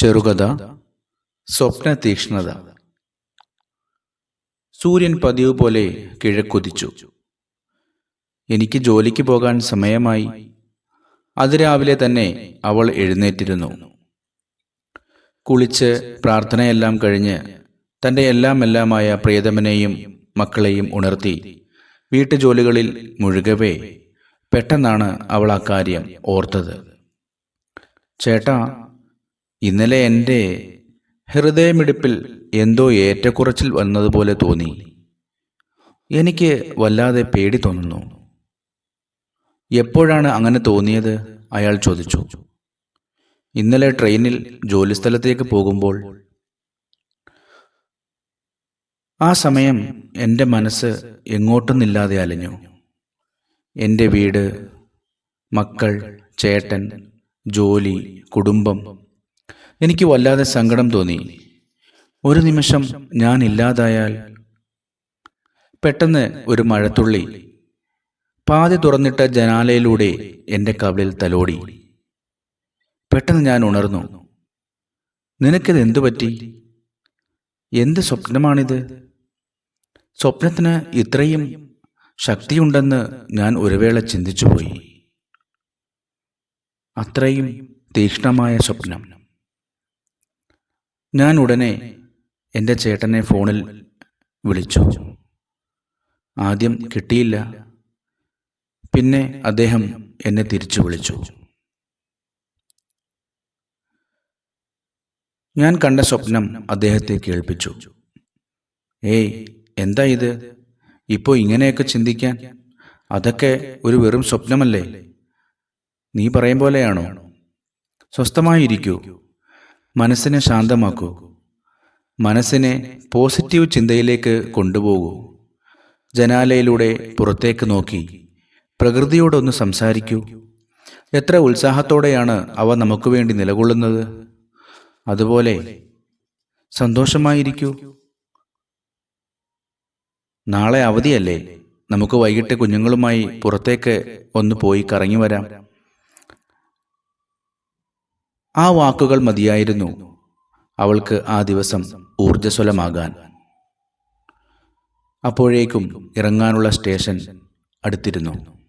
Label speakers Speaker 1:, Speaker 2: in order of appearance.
Speaker 1: ചെറുകഥ സ്വപ്ന തീക്ഷ്ണത. സൂര്യൻ പതിവ് പോലെ കിഴക്കുതിച്ചു എനിക്ക് ജോലിക്ക് പോകാൻ സമയമായി. അതിരാവിലെ തന്നെ അവൾ എഴുന്നേറ്റിരുന്നു. കുളിച്ച് പ്രാർത്ഥനയെല്ലാം കഴിഞ്ഞ് തന്റെ എല്ലാം എല്ലാമായ പ്രിയതമനെയും മക്കളെയും ഉണർത്തി. വീട്ടുജോലികളിൽ മുഴുകവേ പെട്ടെന്നാണ് അവൾ അക്കാര്യം ഓർത്തത്. ചേട്ടാ ഇന്നലെ എന്റെ ഹൃദയമിടിപ്പിൽ എന്തോ ഏറ്റക്കുറച്ചിൽ വന്നതുപോലെ തോന്നി. എനിക്ക് വല്ലാതെ പേടി തോന്നുന്നു. എപ്പോഴാണ് അങ്ങനെ തോന്നിയത്? അയാൾ ചോദിച്ചു. ഇന്നലെ ട്രെയിനിൽ ജോലിസ്ഥലത്തേക്ക് പോകുമ്പോൾ ആ സമയം എന്റെ മനസ്സ് എങ്ങോട്ടൊന്നില്ലാതെ അലഞ്ഞു. എന്റെ വീട് മക്കൾ ചേട്ടൻ ജോലി കുടുംബം എനിക്ക് വല്ലാതെ സങ്കടം തോന്നി. ഒരു നിമിഷം ഞാൻ ഇല്ലാതായാൽ പെട്ടെന്ന് ഒരു മഴത്തുള്ളി പാതി തുറന്നിട്ട ജനാലയിലൂടെ എന്റെ കവിളിൽ തലോടി. പെട്ടെന്ന് ഞാൻ ഉണർന്നു. നിനക്കിത് എന്തു പറ്റി? എന്ത് സ്വപ്നമാണിത്? സ്വപ്നത്തിന് ഇത്രയും ശക്തിയുണ്ടെന്ന് ഞാൻ ഒരു വേള ചിന്തിച്ചുപോയി. അത്രയും തീക്ഷ്ണമായ സ്വപ്നം. ഞാൻ ഉടനെ എന്റെ ചേട്ടനെ ഫോണിൽ വിളിച്ചു. ആദ്യം കിട്ടിയില്ല. പിന്നെ അദ്ദേഹം എന്നെ തിരിച്ചു വിളിച്ചു. ഞാൻ കണ്ട സ്വപ്നം അദ്ദേഹത്തെ കേൾപ്പിച്ചു. ഏയ് എന്താ ഇത്? ഇപ്പോൾ ഇങ്ങനെയൊക്കെ ചിന്തിക്കാൻ? അതൊക്കെ ഒരു വെറും സ്വപ്നമല്ലേ? നീ പറയും പോലെയാണോ? സ്വസ്ഥമായിരിക്കൂ. മനസ്സിനെ ശാന്തമാക്കൂ. മനസ്സിനെ പോസിറ്റീവ് ചിന്തയിലേക്ക് കൊണ്ടുപോകൂ. ജനാലയിലൂടെ പുറത്തേക്ക് നോക്കി. പ്രകൃതിയോടൊന്ന് സംസാരിക്കൂ. എത്ര ഉത്സാഹത്തോടെയാണ് അവ നമുക്ക് വേണ്ടി നിലകൊള്ളുന്നത്. അതുപോലെ സന്തോഷമായിരിക്കൂ. നാളെ അവധിയല്ലേ. നമുക്ക് വൈകിട്ട് കുഞ്ഞുങ്ങളുമായി പുറത്തേക്ക് ഒന്ന് പോയി കറങ്ങി വരാം. ആ വാക്കുകൾ മതിയായിരുന്നു. അവൾക്ക് ആ ദിവസം ഊർജസ്വലമാകാൻ. അപ്പോഴേക്കും ഇറങ്ങാനുള്ള സ്റ്റേഷൻ അടുത്തിരുന്നു.